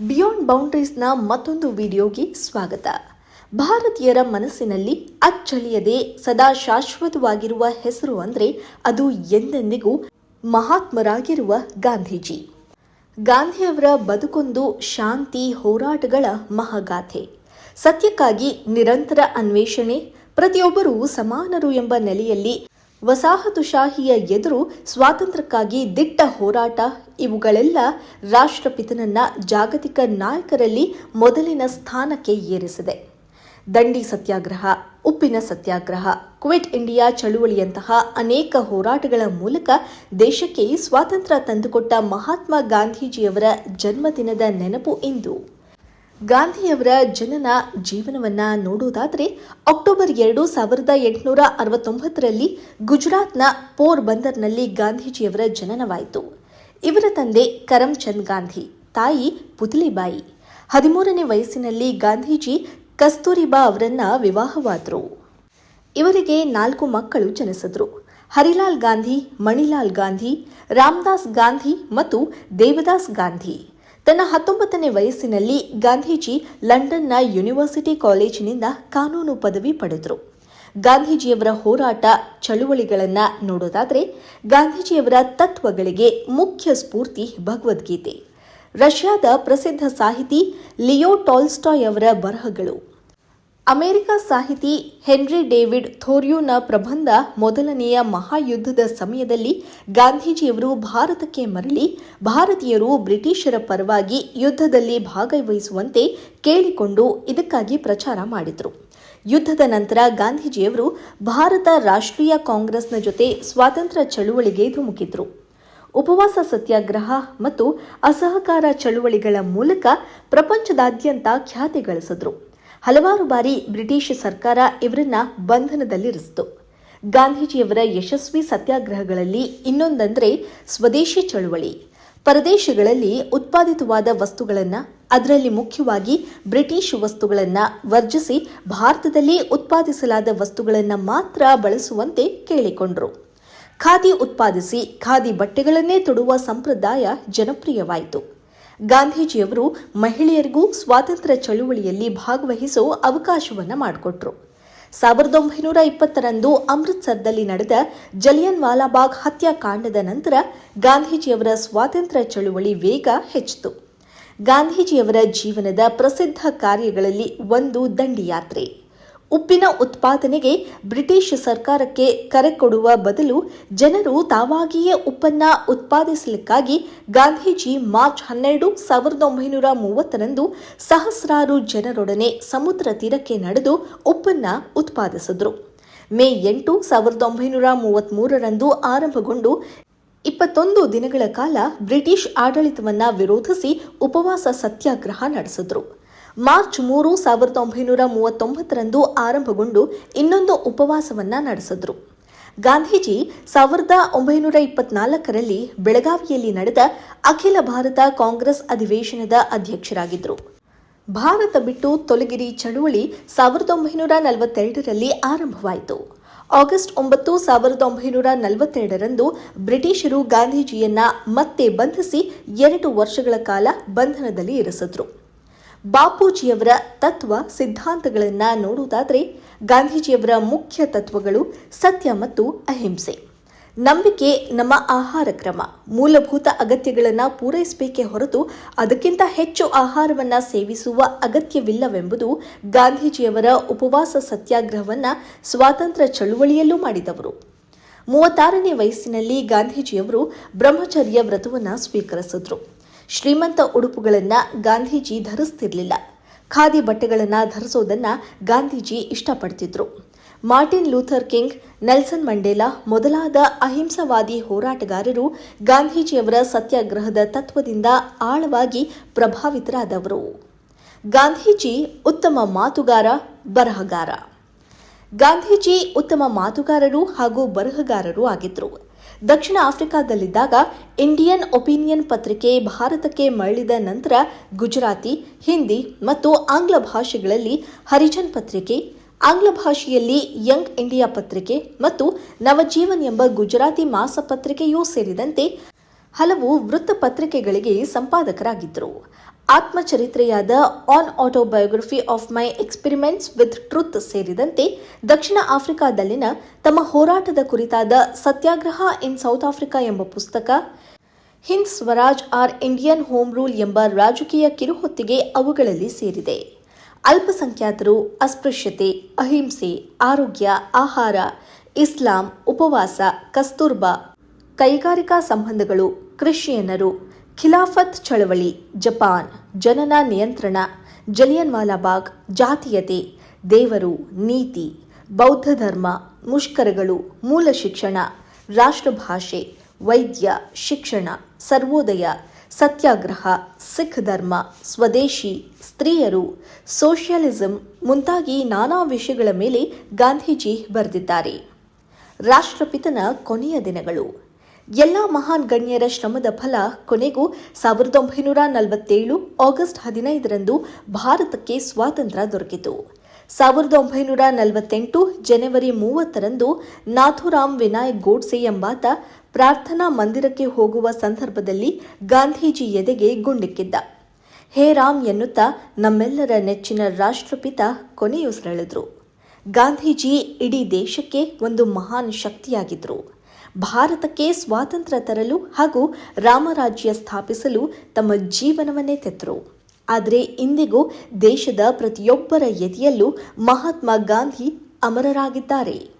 Beyond ಬೌಂಡ್ರೀಸ್ನ ಮತ್ತೊಂದು ವಿಡಿಯೋಗೆ ಸ್ವಾಗತ. ಭಾರತೀಯರ ಮನಸ್ಸಿನಲ್ಲಿ ಅಚ್ಚಳಿಯದೆ ಸದಾ ಶಾಶ್ವತವಾಗಿರುವ ಹೆಸರು ಅಂದರೆ ಅದು ಎಂದೆಂದಿಗೂ ಮಹಾತ್ಮರಾಗಿರುವ ಗಾಂಧೀಜಿ. ಗಾಂಧಿಯವರ ಬದುಕೊಂದು ಶಾಂತಿ ಹೋರಾಟಗಳ ಮಹಾಗಾಥೆ. ಸತ್ಯಕ್ಕಾಗಿ ನಿರಂತರ ಅನ್ವೇಷಣೆ, ಪ್ರತಿಯೊಬ್ಬರೂ ಸಮಾನರು ಎಂಬ ನೆಲೆಯಲ್ಲಿ ವಸಾಹತುಶಾಹಿಯ ಎದುರು ಸ್ವಾತಂತ್ರ್ಯಕ್ಕಾಗಿ ದಿಟ್ಟ ಹೋರಾಟ, ಇವುಗಳೆಲ್ಲ ರಾಷ್ಟ್ರಪಿತನನ್ನ ಜಾಗತಿಕ ನಾಯಕರಲ್ಲಿ ಮೊದಲಿನ ಸ್ಥಾನಕ್ಕೆ ಏರಿಸಿದೆ. ದಂಡಿ ಸತ್ಯಾಗ್ರಹ, ಉಪ್ಪಿನ ಸತ್ಯಾಗ್ರಹ, ಕ್ವಿಟ್ ಇಂಡಿಯಾ ಚಳುವಳಿಯಂತಹ ಅನೇಕ ಹೋರಾಟಗಳ ಮೂಲಕ ದೇಶಕ್ಕೆ ಸ್ವಾತಂತ್ರ್ಯ ತಂದುಕೊಟ್ಟ ಮಹಾತ್ಮ ಗಾಂಧೀಜಿಯವರ ಜನ್ಮದಿನದ ನೆನಪು ಇಂದು. ಗಾಂಧಿಯವರ ಜನನ ಜೀವನವನ್ನ ನೋಡುವುದಾದರೆ ಅಕ್ಟೋಬರ್ ಎರಡು ಸಾವಿರದ ಎಂಟುನೂರ ಅರವತ್ತೊಂಬತ್ತರಲ್ಲಿ ಗುಜರಾತ್ನ ಪೋರ್ ಬಂದರ್ನಲ್ಲಿ ಗಾಂಧೀಜಿಯವರ ಜನನವಾಯಿತು. ಇವರ ತಂದೆ ಕರಮ್ಚಂದ್ ಗಾಂಧಿ, ತಾಯಿ ಪುತ್ಲಿಬಾಯಿ. ಹದಿಮೂರನೇ ವಯಸ್ಸಿನಲ್ಲಿ ಗಾಂಧೀಜಿ ಕಸ್ತೂರಿಬಾ ಅವರನ್ನ ವಿವಾಹವಾದರು. ಇವರಿಗೆ ನಾಲ್ಕು ಮಕ್ಕಳು ಜನಿಸಿದ್ರು. ಹರಿಲಾಲ್ ಗಾಂಧಿ, ಮಣಿಲಾಲ್ ಗಾಂಧಿ, ರಾಮದಾಸ್ ಗಾಂಧಿ ಮತ್ತು ದೇವದಾಸ್ ಗಾಂಧಿ. ತನ್ನ ಹತ್ತೊಂಬತ್ತನೇ ವಯಸ್ಸಿನಲ್ಲಿ ಗಾಂಧೀಜಿ ಲಂಡನ್ನ ಯೂನಿವರ್ಸಿಟಿ ಕಾಲೇಜಿನಿಂದ ಕಾನೂನು ಪದವಿ ಪಡೆದರು. ಗಾಂಧೀಜಿಯವರ ಹೋರಾಟ ಚಳುವಳಿಗಳನ್ನು ನೋಡೋದಾದರೆ ಗಾಂಧೀಜಿಯವರ ತತ್ವಗಳಿಗೆ ಮುಖ್ಯ ಸ್ಫೂರ್ತಿ ಭಗವದ್ಗೀತೆ. ರಷ್ಯಾದ ಪ್ರಸಿದ್ಧ ಸಾಹಿತಿ ಲಿಯೋ ಟಾಲ್ಸ್ಟಾಯ್ ಅವರ ಬರಹಗಳು. ಅಮೆರಿಕ ಸಾಹಿತಿ ಹೆನ್ರಿ ಡೇವಿಡ್ ಥೋರ್ಯೂನ ಪ್ರಬಂಧ ಮೊದಲನೆಯ ಮಹಾಯುದ್ಧದ ಸಮಯದಲ್ಲಿ ಗಾಂಧೀಜಿಯವರು ಭಾರತಕ್ಕೆ ಮರಳಿ ಭಾರತೀಯರು ಬ್ರಿಟಿಷರ ಪರವಾಗಿ ಯುದ್ಧದಲ್ಲಿ ಭಾಗವಹಿಸುವಂತೆ ಕೇಳಿಕೊಂಡು ಇದಕ್ಕಾಗಿ ಪ್ರಚಾರ ಮಾಡಿದರು. ಯುದ್ಧದ ನಂತರ ಗಾಂಧೀಜಿಯವರು ಭಾರತ ರಾಷ್ಟ್ರೀಯ ಕಾಂಗ್ರೆಸ್ನ ಜೊತೆ ಸ್ವಾತಂತ್ರ್ಯ ಚಳುವಳಿಗೆ ಧುಮುಕಿದ್ರು. ಉಪವಾಸ ಸತ್ಯಾಗ್ರಹ ಮತ್ತು ಅಸಹಕಾರ ಚಳುವಳಿಗಳ ಮೂಲಕ ಪ್ರಪಂಚದಾದ್ಯಂತ ಖ್ಯಾತಿ ಗಳಿಸಿದ್ರು. ಹಲವಾರು ಬಾರಿ ಬ್ರಿಟಿಷ್ ಸರ್ಕಾರ ಇವರನ್ನ ಬಂಧನದಲ್ಲಿರಿಸಿತು. ಗಾಂಧೀಜಿಯವರ ಯಶಸ್ವಿ ಸತ್ಯಾಗ್ರಹಗಳಲ್ಲಿ ಇನ್ನೊಂದಂದ್ರೆ ಸ್ವದೇಶಿ ಚಳುವಳಿ. ಪರದೇಶಗಳಲ್ಲಿ ಉತ್ಪಾದಿತವಾದ ವಸ್ತುಗಳನ್ನು, ಅದರಲ್ಲಿ ಮುಖ್ಯವಾಗಿ ಬ್ರಿಟಿಷ್ ವಸ್ತುಗಳನ್ನು ವರ್ಜಿಸಿ ಭಾರತದಲ್ಲಿ ಉತ್ಪಾದಿಸಲಾದ ವಸ್ತುಗಳನ್ನು ಮಾತ್ರ ಬಳಸುವಂತೆ ಕೇಳಿಕೊಂಡರು. ಖಾದಿ ಉತ್ಪಾದಿಸಿ, ಖಾದಿ ಬಟ್ಟೆಗಳನ್ನೇ ತೊಡುವ ಸಂಪ್ರದಾಯ ಜನಪ್ರಿಯವಾಯಿತು. ಗಾಂಧೀಜಿಯವರು ಮಹಿಳೆಯರಿಗೂ ಸ್ವಾತಂತ್ರ್ಯ ಚಳುವಳಿಯಲ್ಲಿ ಭಾಗವಹಿಸೋ ಅವಕಾಶವನ್ನು ಮಾಡಿಕೊಟ್ರು. ಸಾವಿರದ ಒಂಬೈನೂರ ಇಪ್ಪತ್ತರಂದು ಅಮೃತ್ಸರ್ದಲ್ಲಿ ನಡೆದ ಜಲಿಯನ್ ವಾಲಾಬಾಗ್ ಹತ್ಯಾಕಾಂಡದ ನಂತರ ಗಾಂಧೀಜಿಯವರ ಸ್ವಾತಂತ್ರ್ಯ ಚಳುವಳಿ ವೇಗ ಹೆಚ್ಚಿತು. ಗಾಂಧೀಜಿಯವರ ಜೀವನದ ಪ್ರಸಿದ್ಧ ಕಾರ್ಯಗಳಲ್ಲಿ ಒಂದು ದಂಡಿಯಾತ್ರೆ. ಉಪ್ಪಿನ ಉತ್ಪಾದನೆಗೆ ಬ್ರಿಟಿಷ್ ಸರ್ಕಾರಕ್ಕೆ ಕರೆ ಕೊಡುವ ಬದಲು ಜನರು ತಾವಾಗಿಯೇ ಉಪ್ಪನ್ನ ಉತ್ಪಾದಿಸಲಿಕ್ಕಾಗಿ ಗಾಂಧೀಜಿ ಮಾರ್ಚ್ ಹನ್ನೆರಡು ಸಾವಿರದ ಒಂಬೈನೂರ ಮೂವತ್ತರಂದು ಸಹಸ್ರಾರು ಜನರೊಡನೆ ಸಮುದ್ರ ತೀರಕ್ಕೆ ನಡೆದು ಉಪ್ಪನ್ನ ಉತ್ಪಾದಿಸಿದ್ರು. ಮೇ ಎಂಟು ಸಾವಿರದ ಒಂಬೈನೂರ ಮೂವತ್ಮೂರರಂದು ಆರಂಭಗೊಂಡು ಇಪ್ಪತ್ತೊಂದು ದಿನಗಳ ಕಾಲ ಬ್ರಿಟಿಷ್ ಆಡಳಿತವನ್ನ ವಿರೋಧಿಸಿ ಉಪವಾಸ ಸತ್ಯಾಗ್ರಹ ನಡೆಸಿದ್ರು. ಮಾರ್ಚ್ ಮೂರು, ಸಾವಿರದ ಒಂಬೈನೂರ ಮೂವತ್ತೊಂಬತ್ತರಂದು ಆರಂಭಗೊಂಡು ಇನ್ನೊಂದು ಉಪವಾಸವನ್ನ ನಡೆಸಿದ್ರು. ಗಾಂಧೀಜಿ ಸಾವಿರದ ಒಂಬೈನೂರ ಇಪ್ಪತ್ನಾಲ್ಕರಲ್ಲಿ ಬೆಳಗಾವಿಯಲ್ಲಿ ನಡೆದ ಅಖಿಲ ಭಾರತ ಕಾಂಗ್ರೆಸ್ ಅಧಿವೇಶನದ ಅಧ್ಯಕ್ಷರಾಗಿದ್ದರು ಭಾರತ ಬಿಟ್ಟು ತೊಲಗಿರಿ ಚಳುವಳಿ ಸಾವಿರದ ಒಂಬೈನೂರ ನಲವತ್ತೆರಡರಲ್ಲಿ ಆರಂಭವಾಯಿತು. ಆಗಸ್ಟ್ ಒಂಬತ್ತು, ಸಾವಿರದ ಒಂಬೈನೂರ ನಲವತ್ತೆರಡರಂದು ಬ್ರಿಟಿಷರು ಗಾಂಧೀಜಿಯನ್ನ ಮತ್ತೆ ಬಂಧಿಸಿ ಎರಡು ವರ್ಷಗಳ ಕಾಲ ಬಂಧನದಲ್ಲಿ ಇರಿಸಿದ್ರು. ಬಾಪೂಜಿಯವರ ತತ್ವ ಸಿದ್ಧಾಂತಗಳನ್ನು ನೋಡುವುದಾದರೆ ಗಾಂಧೀಜಿಯವರ ಮುಖ್ಯ ತತ್ವಗಳು ಸತ್ಯ ಮತ್ತು ಅಹಿಂಸೆ. ನಂಬಿಕೆ ನಮ್ಮ ಆಹಾರ ಕ್ರಮ. ಮೂಲಭೂತ ಅಗತ್ಯಗಳನ್ನು ಪೂರೈಸಬೇಕೇ ಹೊರತು ಅದಕ್ಕಿಂತ ಹೆಚ್ಚು ಆಹಾರವನ್ನು ಸೇವಿಸುವ ಅಗತ್ಯವಿಲ್ಲವೆಂಬುದು ಗಾಂಧೀಜಿಯವರ ಉಪವಾಸ ಸತ್ಯಾಗ್ರಹವನ್ನು ಸ್ವಾತಂತ್ರ್ಯ ಚಳುವಳಿಯಲ್ಲೂ ಮಾಡಿದವರು. ಮೂವತ್ತಾರನೇ ವಯಸ್ಸಿನಲ್ಲಿ ಗಾಂಧೀಜಿಯವರು ಬ್ರಹ್ಮಚರ್ಯ ವ್ರತವನ್ನು ಸ್ವೀಕರಿಸಿದ್ರು. ಶ್ರೀಮಂತ ಉಡುಪುಗಳನ್ನು ಗಾಂಧೀಜಿ ಧರಿಸ್ತಿರ್ಲಿಲ್ಲ. ಖಾದಿ ಬಟ್ಟೆಗಳನ್ನು ಧರಿಸೋದನ್ನು Gandhiji ಇಷ್ಟಪಡ್ತಿದ್ರು. Martin Luther King, Nelson Mandela ಮೊದಲಾದ ಅಹಿಂಸಾವಾದಿ ಹೋರಾಟಗಾರರು ಗಾಂಧೀಜಿಯವರ ಸತ್ಯಾಗ್ರಹದ ತತ್ವದಿಂದ ಆಳವಾಗಿ ಪ್ರಭಾವಿತರಾದವರು. ಗಾಂಧೀಜಿ ಉತ್ತಮ ಮಾತುಗಾರ, ಬರಹಗಾರ. ಗಾಂಧೀಜಿ ಉತ್ತಮ ಮಾತುಗಾರರು ಹಾಗೂ ಬರಹಗಾರರು ಆಗಿದ್ರು. ದಕ್ಷಿಣ ಆಫ್ರಿಕಾದಲ್ಲಿದ್ದಾಗ ಇಂಡಿಯನ್ ಒಪಿನಿಯನ್ ಪತ್ರಿಕೆ ಭಾರತಕ್ಕೆ ಮರಳಿದ ನಂತರ ಗುಜರಾತಿ, ಹಿಂದಿ ಮತ್ತು ಆಂಗ್ಲ ಭಾಷೆಗಳಲ್ಲಿ ಹರಿಜನ್ ಪತ್ರಿಕೆ, ಆಂಗ್ಲ ಭಾಷೆಯಲ್ಲಿ ಯಂಗ್ ಇಂಡಿಯಾ ಪತ್ರಿಕೆ ಮತ್ತು ನವಜೀವನ್ ಎಂಬ ಗುಜರಾತಿ ಮಾಸಪತ್ರಿಕೆಯೂ ಸೇರಿದಂತೆ ಹಲವು ವೃತ್ತಪತ್ರಿಕೆಗಳಿಗೆ ಸಂಪಾದಕರಾಗಿದ್ದರು. ಆತ್ಮಚರಿತ್ರೆಯಾದ an autobiography of my experiments with truth ಸೇರಿದಂತೆ ದಕ್ಷಿಣ ಆಫ್ರಿಕಾದಲ್ಲಿನ ತಮ್ಮ ಹೋರಾಟದ ಕುರಿತಾದ ಸತ್ಯಾಗ್ರಹ ಇನ್ ಸೌತ್ ಆಫ್ರಿಕಾ ಎಂಬ ಪುಸ್ತಕ, Hind Swaraj or Indian home rule ಎಂಬ ರಾಜಕೀಯ ಕಿರುಹೊತ್ತಿಗೆ ಅವುಗಳಲ್ಲಿ ಸೇರಿದೆ. ಅಲ್ಪಸಂಖ್ಯಾತರು, ಅಸ್ಪೃಶ್ಯತೆ, ಅಹಿಂಸೆ, ಆರೋಗ್ಯ, ಆಹಾರ, ಇಸ್ಲಾಂ, ಉಪವಾಸ, ಕಸ್ತೂರ್ಬಾ ಕೈಗಾರಿಕಾ ಸಂಬಂಧಗಳು ಕ್ರಿಶ್ಚಿಯನ್ನರು ಖಿಲಾಫತ್ ಚಳವಳಿ, ಜಪಾನ್, ಜನನ ನಿಯಂತ್ರಣ ಜಲಿಯನ್ ವಾಲಾಬಾಗ್ ಜಾತೀಯತೆ, ದೇವರು, ನೀತಿ, ಬೌದ್ಧ ಧರ್ಮ, ಮುಷ್ಕರಗಳು, ಮೂಲ ಶಿಕ್ಷಣ, ರಾಷ್ಟ್ರಭಾಷೆ, ವೈದ್ಯ, ಶಿಕ್ಷಣ, ಸರ್ವೋದಯ, ಸತ್ಯಾಗ್ರಹ, ಸಿಖ್ ಧರ್ಮ, ಸ್ವದೇಶಿ, ಸ್ತ್ರೀಯರು, ಸೋಷಿಯಲಿಸಂ ಮುಂತಾಗಿ ನಾನಾ ವಿಷಯಗಳ ಮೇಲೆ ಗಾಂಧೀಜಿ ಬರೆದಿದ್ದಾರೆ. ರಾಷ್ಟ್ರಪಿತನ ಕೊನೆಯ ದಿನಗಳು. ಎಲ್ಲ ಮಹಾನ್ ಗಣ್ಯರ ಶ್ರಮದ ಫಲ ಕೊನೆಗೂ ಸಾವಿರದ ಒಂಬೈನೂರ ನಲವತ್ತೇಳು ಆಗಸ್ಟ್ ಹದಿನೈದರಂದು ಭಾರತಕ್ಕೆ ಸ್ವಾತಂತ್ರ್ಯ ದೊರಕಿತು. ಸಾವಿರದ ಒಂಬೈನೂರ ನಲವತ್ತೆಂಟು ಜನವರಿ ಮೂವತ್ತರಂದು ನಾಥುರಾಮ್ ವಿನಾಯಕ್ ಗೋಡ್ಸೆ ಎಂಬಾತ ಪ್ರಾರ್ಥನಾ ಮಂದಿರಕ್ಕೆ ಹೋಗುವ ಸಂದರ್ಭದಲ್ಲಿ ಗಾಂಧೀಜಿ ಎದೆಗೆ ಗುಂಡಿಕ್ಕಿದ್ದ. ಹೇ ರಾಮ್ ಎನ್ನುತ್ತಾ ನಮ್ಮೆಲ್ಲರ ನೆಚ್ಚಿನ ರಾಷ್ಟ್ರಪಿತ ಕೊನೆಯುಸಿರೆಳೆದ್ರು. ಗಾಂಧೀಜಿ ಇಡೀ ದೇಶಕ್ಕೆ ಒಂದು ಮಹಾನ್ ಶಕ್ತಿಯಾಗಿದ್ದರು ಭಾರತಕ್ಕೆ ಸ್ವಾತಂತ್ರ್ಯ ತರಲು ಹಾಗೂ ರಾಮರಾಜ್ಯ ಸ್ಥಾಪಿಸಲು ತಮ್ಮ ಜೀವನವನ್ನೇ ತೆತ್ತರು. ಆದರೆ ಇಂದಿಗೂ ದೇಶದ ಪ್ರತಿಯೊಬ್ಬರ ಯತಿಯಲ್ಲೂ ಮಹಾತ್ಮ ಗಾಂಧಿ ಅಮರರಾಗಿದ್ದಾರೆ.